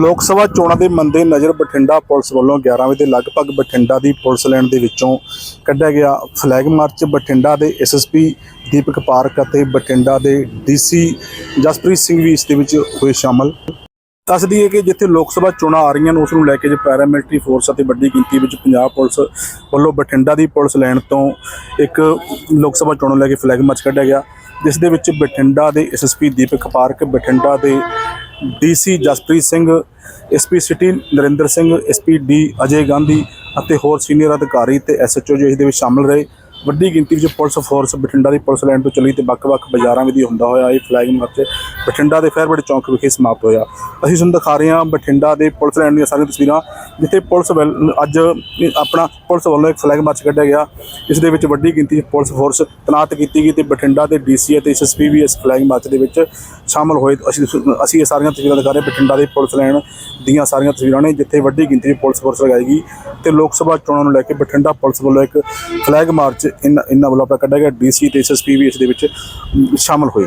ਲੋਕ ਸਭਾ ਚੋਣਾਂ ਦੇ ਮੰਦੇ ਨਜ਼ਰ ਬਠਿੰਡਾ ਪੁਲਿਸ ਵੱਲੋਂ 11 ਵਜੇ ਦੇ ਲਗਭਗ ਬਠਿੰਡਾ ਦੀ ਪੁਲਿਸ ਲਾਈਨ ਦੇ ਵਿੱਚੋਂ ਕੱਢਿਆ ਗਿਆ ਫਲੈਗ ਮਾਰਚ। ਬਠਿੰਡਾ ਦੇ ਐਸਐਸਪੀ ਦੀਪਕ ਪਾਰਕ ਅਤੇ ਬਠਿੰਡਾ ਦੇ ਡੀਸੀ ਜਸਪ੍ਰੀਤ ਸਿੰਘ ਵੀ ਇਸ ਦੇ ਵਿੱਚ ਹੋਏ ਸ਼ਾਮਲ। ਦੱਸ ਦਈਏ ਕਿ ਜਿੱਥੇ ਲੋਕ ਸਭਾ ਚੋਣਾਂ ਆ ਰਹੀਆਂ ਨੇ, ਉਸ ਨੂੰ ਲੈ ਕੇ ਜੇ ਪੈਰਾਮਿਲਟਰੀ ਫੋਰਸ ਅਤੇ ਵੱਡੀ ਗਿਣਤੀ ਵਿੱਚ ਪੰਜਾਬ ਪੁਲਿਸ ਵੱਲੋਂ ਬਠਿੰਡਾ ਦੀ ਪੁਲਿਸ ਲਾਈਨ ਤੋਂ ਇੱਕ ਲੋਕ ਸਭਾ ਚੋਣਾਂ ਨੂੰ ਲੈ ਕੇ ਫਲੈਗ ਮਾਰਚ ਕੱਢਿਆ ਗਿਆ। ਜਿਸ ਦੇ ਵਿੱਚ ਬਠਿੰਡਾ ਦੇ ਐਸਐਸਪੀ ਦੀਪਕ ਪਾਰਕ, ਬਠਿੰਡਾ ਦੇ DC Jaspreet Singh SP city Narinder Singh SP D Ajay Gandhi ਅਤੇ ਹੋਰ ਸੀਨੀਅਰ ਅਧਿਕਾਰੀ ਤੇ ਐਸਐਚਓ ਜੋ ਇਸ ਦੇ ਵਿੱਚ ਸ਼ਾਮਲ ਰਹੇ। ਵੱਡੀ ਗਿਣਤੀ ਵਿੱਚ ਪੁਲਿਸ ਫੋਰਸ ਬਠਿੰਡਾ ਦੀ ਪੁਲਿਸ ਲਾਈਨ ਤੋਂ ਚੱਲੀ ਤੇ ਵੱਖ-ਵੱਖ ਬਾਜ਼ਾਰਾਂ ਵਿੱਚ ਹੁੰਦਾ ਹੋਇਆ ਇਹ ਫਲੈਗ ਮਾਰਚ ਬਠਿੰਡਾ ਦੇ ਫੈਰਬੜ ਚੌਂਕ ਵਿਖੇ ਸਮਾਪਤ ਹੋਇਆ। ਅਸੀਂ ਤੁਹਾਨੂੰ ਦਿਖਾ ਰਹੇ ਹਾਂ ਬਠਿੰਡਾ ਦੇ ਪੁਲਿਸ ਲਾਈਨ ਦੀਆਂ ਸਾਰੀਆਂ ਤਸਵੀਰਾਂ, ਜਿੱਥੇ ਪੁਲਿਸ ਵੱਲ- ਅੱਜ ਆਪਣਾ ਪੁਲਿਸ ਵੱਲੋਂ ਇੱਕ ਫਲੈਗ ਮਾਰਚ ਕੱਢਿਆ ਗਿਆ। ਇਸ ਦੇ ਵਿੱਚ ਵੱਡੀ ਗਿਣਤੀ ਵਿੱਚ ਪੁਲਿਸ ਫੋਰਸ ਤੈਨਾਤ ਕੀਤੀ ਗਈ ਤੇ ਬਠਿੰਡਾ ਦੇ ਡੀਸੀ ਅਤੇ ਐਸਐਸਪੀ ਵੀ ਇਸ ਫਲੈਗ ਮਾਰਚ ਦੇ ਵਿੱਚ ਸ਼ਾਮਲ ਹੋਏ। ਅਸੀਂ ਅਸੀਂ ਇਹ ਸਾਰੀਆਂ ਤਸਵੀਰਾਂ ਦਿਖਾ ਰਹੇ ਬਠਿੰਡਾ ਦੇ ਪੁਲਿਸ ਲਾਈਨ ਦੀਆਂ ਸਾਰੀਆਂ ਤਸਵੀਰਾਂ ਨੇ, ਜਿੱਥੇ ਵੱਡੀ ਗਿਣਤੀ ਵਿੱਚ ਪੁਲਿਸ ਫੋਰਸ ਲਗਾਈ ਗਈ ਤੇ ਲੋਕ ਸਭਾ ਚੋਣਾਂ ਨੂੰ ਲੈ ਕੇ ਬਠਿੰਡਾ ਪੁਲਿਸ ਵੱਲੋਂ ਇੱਕ ਫਲੈਗ ਮਾਰਚ ਇਨ ਇਹਨਾਂ ਵੱਲੋਂ ਆਪਣਾ ਕੱਢਿਆ ਗਿਆ ਡੀਸੀ ਤੇ ਐਸਐਸਪੀ ਵੀ ਇਸ ਦੇ ਵਿੱਚ ਅਮ, ਸ਼ਾਮਲ ਹੋਏ।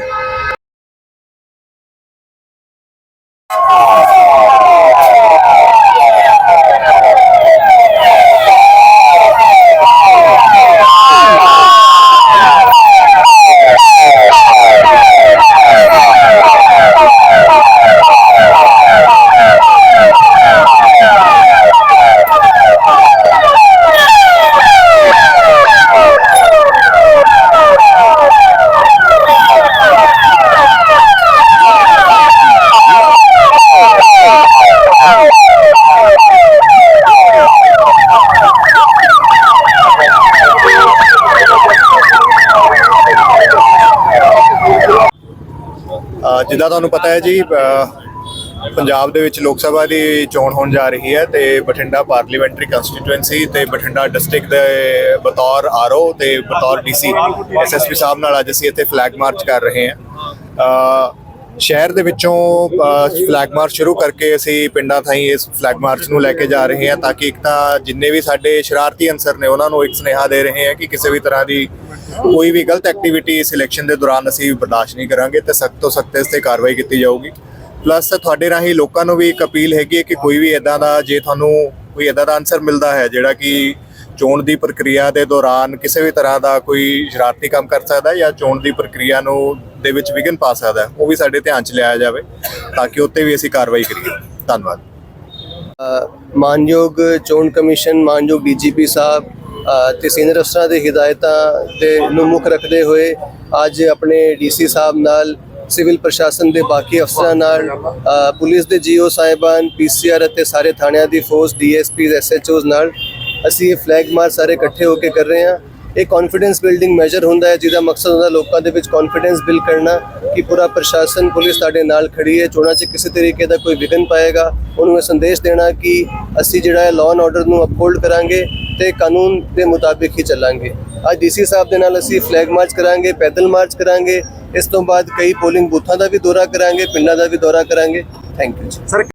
ਜਿੱਦਾਂ ਤੁਹਾਨੂੰ ਪਤਾ ਹੈ ਜੀ ਪੰਜਾਬ ਦੇ ਵਿੱਚ ਲੋਕ ਸਭਾ ਦੀ ਚੋਣ ਹੋਣ ਜਾ ਰਹੀ ਹੈ ਤੇ ਬਠਿੰਡਾ ਪਾਰਲੀਮੈਂਟਰੀ ਕੰਸਟੀਟੂਐਂਸੀ ਤੇ ਬਠਿੰਡਾ ਡਿਸਟ੍ਰਿਕਟ ਦੇ ਬਤੌਰ ਆਰਓ ਤੇ ਬਤੌਰ ਡੀਸੀ ਐਸਐਸਪੀ ਸਾਹਿਬ ਨਾਲ ਅੱਜ ਅਸੀਂ ਇੱਥੇ ਫਲੈਗ ਮਾਰਚ ਕਰ ਰਹੇ ਹਾਂ। ਸ਼ਹਿਰ ਦੇ ਵਿੱਚੋਂ ਫਲੈਗ ਮਾਰਚ ਸ਼ੁਰੂ ਕਰਕੇ ਅਸੀਂ ਪਿੰਡਾਂ ਥਾਈਂ ਇਸ ਫਲੈਗ ਮਾਰਚ ਨੂੰ ਲੈ ਕੇ ਜਾ ਰਹੇ ਹਾਂ ਤਾਂ ਕਿ ਇੱਕ ਤਾਂ ਜਿੰਨੇ ਵੀ ਸਾਡੇ ਸ਼ਰਾਰਤੀ ਅੰਸਰ ਨੇ, ਉਹਨਾਂ ਨੂੰ ਇੱਕ ਸੁਨੇਹਾ ਦੇ ਰਹੇ ਹਾਂ ਕਿ ਕਿਸੇ ਵੀ ਤਰ੍ਹਾਂ ਦੀ ਕੋਈ ਵੀ ਗਲਤ ਐਕਟੀਵਿਟੀ ਇਸ ਇਲੈਕਸ਼ਨ ਦੇ ਦੌਰਾਨ ਅਸੀਂ ਬਰਦਾਸ਼ਤ ਨਹੀਂ ਕਰਾਂਗੇ ਤੇ ਸਖਤ ਤੋਂ ਸਖਤ ਇਸ ਤੇ ਕਾਰਵਾਈ ਕੀਤੀ ਜਾਊਗੀ। ਪਲੱਸ ਤੁਹਾਡੇ ਰਾਹੀਂ ਲੋਕਾਂ ਨੂੰ ਵੀ ਇੱਕ ਅਪੀਲ ਹੈਗੀ ਹੈ ਕਿ ਕੋਈ ਵੀ ਇਦਾਂ ਦਾ, ਜੇ ਤੁਹਾਨੂੰ ਕੋਈ ਇਦਾਂ ਦਾ ਆਨਸਰ ਮਿਲਦਾ ਹੈ, ਜਿਹੜਾ ਕਿ ਚੋਣ ਦੀ ਪ੍ਰਕਿਰਿਆ ਦੇ ਦੌਰਾਨ ਕਿਸੇ ਵੀ ਤਰ੍ਹਾਂ ਦਾ ਕੋਈ ਸ਼ਰਾਰਤੀ ਕੰਮ ਕਰ ਸਕਦਾ ਜਾਂ ਚੋਣ ਦੀ ਪ੍ਰਕਿਰਿਆ ਨੂੰ ਦੇ ਵਿੱਚ ਵਿਘਨ ਪਾ ਸਕਦਾ ਉਹ ਵੀ ਸਾਡੇ ਧਿਆਨ 'ਚ ਲਿਆਇਆ ਜਾਵੇ ਤਾਂ ਕਿ ਉੱਤੇ ਵੀ ਅਸੀਂ ਕਾਰਵਾਈ ਕਰੀਏ। ਧੰਨਵਾਦ। ਮਾਨਯੋਗ ਚੋਣ ਕਮਿਸ਼ਨ ਮਾਨਯੋਗ ਡੀਜੀਪੀ ਸਾਹਿਬ ਅ, ਤੇ ਸੀਨੀਅਰ ਅਫਸਰਾਂ ਦੇ ਹਿਦਾਇਤਾਂ ਦੇ ਨੂੰ ਮੁੱਖ ਰੱਖਦੇ ਹੋਏ ਅੱਜ ਆਪਣੇ ਡੀਸੀ ਸਾਹਿਬ ਨਾਲ ਸਿਵਲ ਪ੍ਰਸ਼ਾਸਨ ਦੇ ਬਾਕੀ ਅਫਸਰਾਂ ਨਾਲ ਪੁਲਿਸ ਦੇ ਜੀਓ ਸਾਹਿਬਾਨ ਪੀਸੀਆਰ ਅਤੇ ਸਾਰੇ ਥਾਣਿਆਂ ਦੀ ਫੋਰਸ ਡੀਐਸਪੀਜ਼ ਐਸਐਚਓਜ਼ ਨਾਲ ਅਸੀਂ ਇਹ ਫਲੈਗ ਮਾਰਚ ਸਾਰੇ ਇਕੱਠੇ ਹੋ ਕੇ ਕਰ ਰਹੇ ਹਾਂ। ਇਹ ਕੌਨਫੀਡੈਂਸ ਬਿਲਡਿੰਗ ਮੈਜਰ ਹੁੰਦਾ ਹੈ, ਜਿਹਦਾ ਮਕਸਦ ਹੁੰਦਾ ਲੋਕਾਂ ਦੇ ਵਿੱਚ ਕੌਨਫੀਡੈਂਸ ਬਿਲਡ ਕਰਨਾ ਕਿ ਪੂਰਾ ਪ੍ਰਸ਼ਾਸਨ, ਪੁਲਿਸ ਸਾਡੇ ਨਾਲ ਖੜੀ ਹੈ, ਚੋਣਾਂ 'ਚ ਕਿਸੇ ਤਰੀਕੇ ਦਾ ਕੋਈ ਵਿਘਨ ਪਾਏਗਾ। ਉਹਨੂੰ ਇਹ ਸੰਦੇਸ਼ ਦੇਣਾ ਕਿ ਅਸੀਂ ਜਿਹੜਾ ਹੈ ਲਾਅ ਐਂਡ ਆਰਡਰ ਨੂੰ ਅਪਹੋਲਡ ਕਰਾਂਗੇ ਤੇ ਕਾਨੂੰਨ ਦੇ ਮੁਤਾਬਿਕ ਹੀ ਚੱਲਾਂਗੇ। ਅੱਜ ਡੀਸੀ ਸਾਹਿਬ ਦੇ ਨਾਲ ਅਸੀਂ ਫਲੈਗ ਮਾਰਚ ਕਰਾਂਗੇ, ਪੈਦਲ ਮਾਰਚ ਕਰਾਂਗੇ। ਇਸ ਤੋਂ ਬਾਅਦ ਕਈ ਪੋਲਿੰਗ ਬੂਥਾਂ ਦਾ ਵੀ ਦੌਰਾ ਕਰਾਂਗੇ, ਪਿੰਡਾਂ ਦਾ ਵੀ ਦੌਰਾ ਕਰਾਂਗੇ। ਥੈਂਕ ਯੂ ਜੀ।